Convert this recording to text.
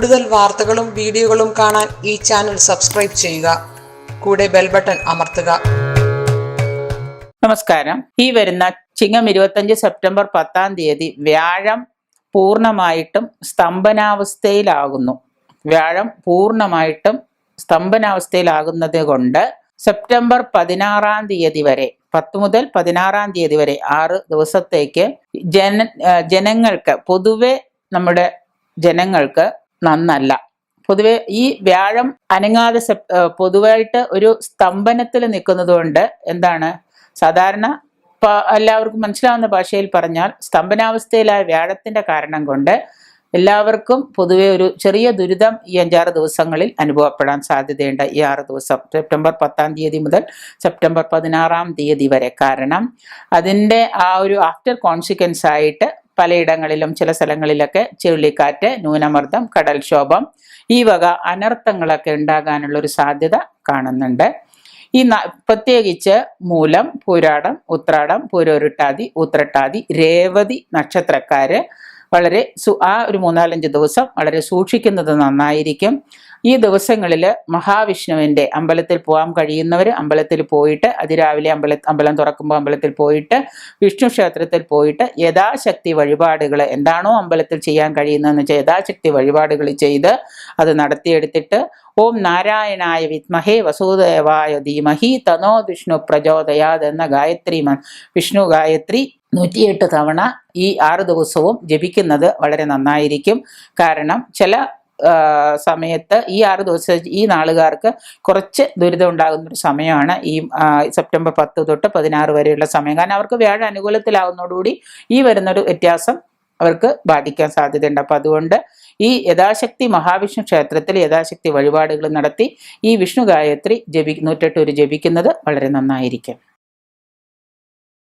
കൂടുതൽ വാർത്തകളും വീഡിയോകളും കാണാൻ ഈ ചാനൽ സബ്സ്ക്രൈബ് ചെയ്യുക. കൂടെ ബെൽ ബട്ടൺ അമർത്തുക. നമസ്കാരം. ഈ വരുന്ന ചിങ്ങം ഇരുപത്തഞ്ച് സെപ്റ്റംബർ പത്താം തീയതി വ്യാഴം പൂർണമായിട്ടും സ്തംഭനാവസ്ഥയിലാകുന്നു. വ്യാഴം പൂർണമായിട്ടും സ്തംഭനാവസ്ഥയിലാകുന്നത് കൊണ്ട് സെപ്റ്റംബർ പതിനാറാം തീയതി വരെ പത്ത് മുതൽ പതിനാറാം തീയതി വരെ ആറ് ദിവസത്തേക്ക് ജന ജനങ്ങൾക്ക് പൊതുവെ നമ്മുടെ ജനങ്ങൾക്ക് നന്നല്ല. പൊതുവെ ഈ വ്യാഴം അനങ്ങാതെ പൊതുവായിട്ട് ഒരു സ്തംഭനത്തിൽ നിൽക്കുന്നത് കൊണ്ട് എന്താണ്? സാധാരണ എല്ലാവർക്കും മനസ്സിലാവുന്ന ഭാഷയിൽ പറഞ്ഞാൽ സ്തംഭനാവസ്ഥയിലായ വ്യാഴത്തിന്റെ കാരണം കൊണ്ട് എല്ലാവർക്കും പൊതുവെ ഒരു ചെറിയ ദുരിതം ഈ അഞ്ചാറ് ദിവസങ്ങളിൽ അനുഭവപ്പെടാൻ സാധ്യതയുണ്ട് ഈ ആറ് ദിവസം. സെപ്റ്റംബർ പത്താം തീയതി മുതൽ സെപ്റ്റംബർ പതിനാറാം തീയതി വരെ. കാരണം അതിന്റെ ആ ഒരു ആഫ്റ്റർ കോൺസിക്വൻസ് ആയിട്ട് പലയിടങ്ങളിലും ചില സ്ഥലങ്ങളിലൊക്കെ ചുഴലിക്കാറ്റ് ന്യൂനമർദ്ദം കടൽക്ഷോഭം ഈ വക അനർത്ഥങ്ങളൊക്കെ ഉണ്ടാകാനുള്ള ഒരു സാധ്യത കാണുന്നുണ്ട്. ഈ പ്രത്യേകിച്ച് മൂലം പൂരാടം ഉത്രാടം പൂരോരുട്ടാതി ഉത്രട്ടാതി രേവതി നക്ഷത്രക്കാര് വളരെ സു ആ ഒരു മൂന്നാലഞ്ച് ദിവസം വളരെ സൂക്ഷിക്കുന്നത് നന്നായിരിക്കും. ഈ ദിവസങ്ങളിൽ മഹാവിഷ്ണുവിന്റെ അമ്പലത്തിൽ പോകാൻ കഴിയുന്നവർ അമ്പലത്തിൽ പോയിട്ട് അതിരാവിലെ അമ്പല അമ്പലം തുറക്കുമ്പോൾ അമ്പലത്തിൽ പോയിട്ട് വിഷ്ണു ക്ഷേത്രത്തിൽ പോയിട്ട് യഥാശക്തി വഴിപാടുകൾ എന്താണോ അമ്പലത്തിൽ ചെയ്യാൻ കഴിയുന്നതെന്ന് വെച്ചാൽ യഥാശക്തി വഴിപാടുകൾ ചെയ്ത് അത് നടത്തിയെടുത്തിട്ട് ഓം നാരായണായ വിത്മഹേ വസുദേവായ ധീമഹി തനോ വിഷ്ണു പ്രചോദയാത് എന്ന ഗായത്രി വിഷ്ണു ഗായത്രി നൂറ്റിയെട്ട് തവണ ഈ ആറ് ദിവസവും ജപിക്കുന്നത് വളരെ നന്നായിരിക്കും. കാരണം ചില സമയത്ത് ഈ ആറ് ദിവസം ഈ നാളുകാർക്ക് കുറച്ച് ദുരിതം ഉണ്ടാകുന്ന ഒരു സമയമാണ് ഈ സെപ്റ്റംബർ പത്ത് തൊട്ട് പതിനാറ് വരെയുള്ള സമയം. കാരണം അവർക്ക് വ്യാഴ അനുകൂലത്തിലാവുന്നതോടുകൂടി ഈ വരുന്നൊരു വ്യത്യാസം അവർക്ക് ബാധിക്കാൻ സാധ്യതയുണ്ട്. അപ്പം അതുകൊണ്ട് ഈ യഥാശക്തി മഹാവിഷ്ണു ക്ഷേത്രത്തിൽ യഥാശക്തി വഴിപാടുകൾ നടത്തി ഈ വിഷ്ണു ഗായത്രി ജപി നൂറ്റെട്ട് ഒരു ജപിക്കുന്നത് വളരെ നന്നായിരിക്കും.